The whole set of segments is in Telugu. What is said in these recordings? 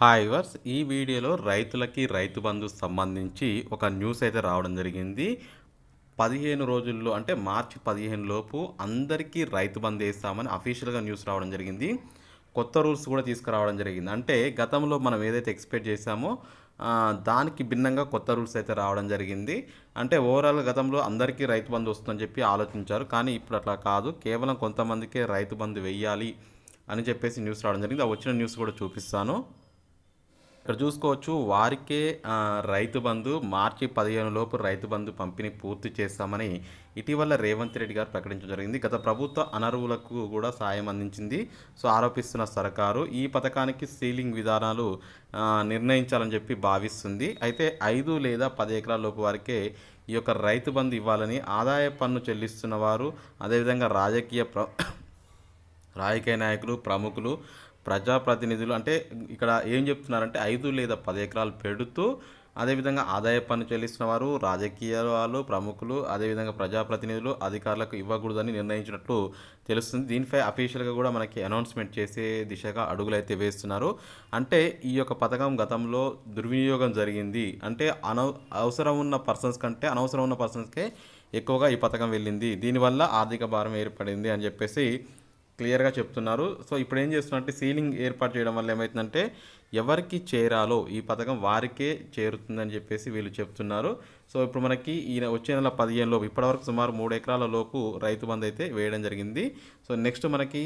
హాయ్ వర్స్ ఈ వీడియోలో రైతులకి రైతు బంధు సంబంధించి ఒక న్యూస్ అయితే రావడం జరిగింది. పదిహేను రోజుల్లో అంటే మార్చి పదిహేను లోపు అందరికీ రైతు బంధు వేస్తామని అఫీషియల్గా న్యూస్ రావడం జరిగింది. కొత్త రూల్స్ కూడా తీసుకురావడం జరిగింది. అంటే గతంలో మనం ఏదైతే ఎక్స్పెక్ట్ చేశామో దానికి భిన్నంగా కొత్త రూల్స్ అయితే రావడం జరిగింది. అంటే ఓవరాల్ గతంలో అందరికీ రైతు బంధు వస్తుందని చెప్పి ఆలోచించారు. కానీ ఇప్పుడు అట్లా కాదు. కేవలం కొంతమందికే రైతు బంధు వెయ్యాలి అని చెప్పేసి న్యూస్ రావడం జరిగింది. ఆ వచ్చిన న్యూస్ కూడా చూపిస్తాను. ఇక్కడ చూసుకోవచ్చు వారికే రైతు బంధు మార్చి పదిహేను లోపు రైతు బంధు పంపిణీ పూర్తి చేస్తామని ఇటీవల రేవంత్ రెడ్డి గారు ప్రకటించడం జరిగింది. గత ప్రభుత్వ అనర్వులకు కూడా సాయం అందించింది. సో ఆరోపిస్తున్న సర్కారు ఈ పథకానికి సీలింగ్ విధానాలు నిర్ణయించాలని చెప్పి భావిస్తుంది. అయితే ఐదు లేదా పది ఎకరాల లోపు వారికే ఈ యొక్క రైతు బంధు ఇవ్వాలని ఆదాయ పన్ను చెల్లిస్తున్న వారు అదేవిధంగా రాజకీయ ప్ర రాజకీయ నాయకులు ప్రముఖులు ప్రజాప్రతినిధులు అంటే ఇక్కడ ఏం చెప్తున్నారంటే ఐదు లేదా పది ఎకరాలు పెడుతూ అదేవిధంగా ఆదాయ పన్ను చెల్లిస్తున్న వారు రాజకీయ వాళ్ళు ప్రముఖులు అదేవిధంగా ప్రజాప్రతినిధులు అధికారులకు ఇవ్వకూడదని నిర్ణయించినట్లు తెలుస్తుంది. దీనిపై అఫీషియల్గా కూడా మనకి అనౌన్స్మెంట్ చేసే దిశగా అడుగులైతే వేస్తున్నారు. అంటే ఈ యొక్క పథకం గతంలో దుర్వినియోగం జరిగింది. అంటే అనవ అవసరం ఉన్న పర్సన్స్ కంటే అనవసరం ఉన్న పర్సన్స్కే ఎక్కువగా ఈ పథకం వెళ్ళింది. దీనివల్ల ఆర్థిక భారం ఏర్పడింది అని చెప్పేసి క్లియర్గా చెప్తున్నారు. సో ఇప్పుడు ఏం చేస్తున్నారంటే సీలింగ్ ఏర్పాటు చేయడం వల్ల ఏమవుతుందంటే ఎవరికి చేరాలో ఈ పథకం వారికే చేరుతుందని చెప్పేసి వీళ్ళు చెప్తున్నారు. సో ఇప్పుడు మనకి ఈయన వచ్చే నెల పదిహేనులో ఇప్పటివరకు సుమారు మూడు ఎకరాల లోపు రైతు బంద్ అయితే వేయడం జరిగింది. సో నెక్స్ట్ మనకి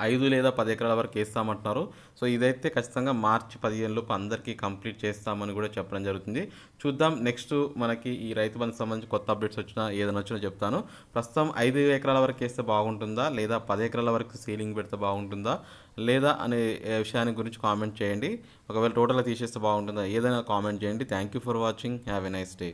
ఐదు లేదా పది ఎకరాల వరకు వేస్తామంటున్నారు. సో ఇదైతే ఖచ్చితంగా మార్చి పదిహేను లోపు అందరికీ కంప్లీట్ చేస్తామని కూడా చెప్పడం జరుగుతుంది. చూద్దాం నెక్స్ట్ మనకి ఈ రైతు బంధు సంబంధించి కొత్త అప్డేట్స్ వచ్చినా ఏదైనా వచ్చినా చెప్తాను. ప్రస్తుతం ఐదు ఎకరాల వరకు వేస్తే బాగుంటుందా? లేదా పది ఎకరాల వరకు సీలింగ్ పెడితే బాగుంటుందా? లేదా అనే విషయాన్ని గురించి కామెంట్ చేయండి. ఒకవేళ టోటల్గా తీసేస్తే బాగుంటుందా? ఏదైనా కామెంట్ చేయండి. Thank you for watching. Have a nice day.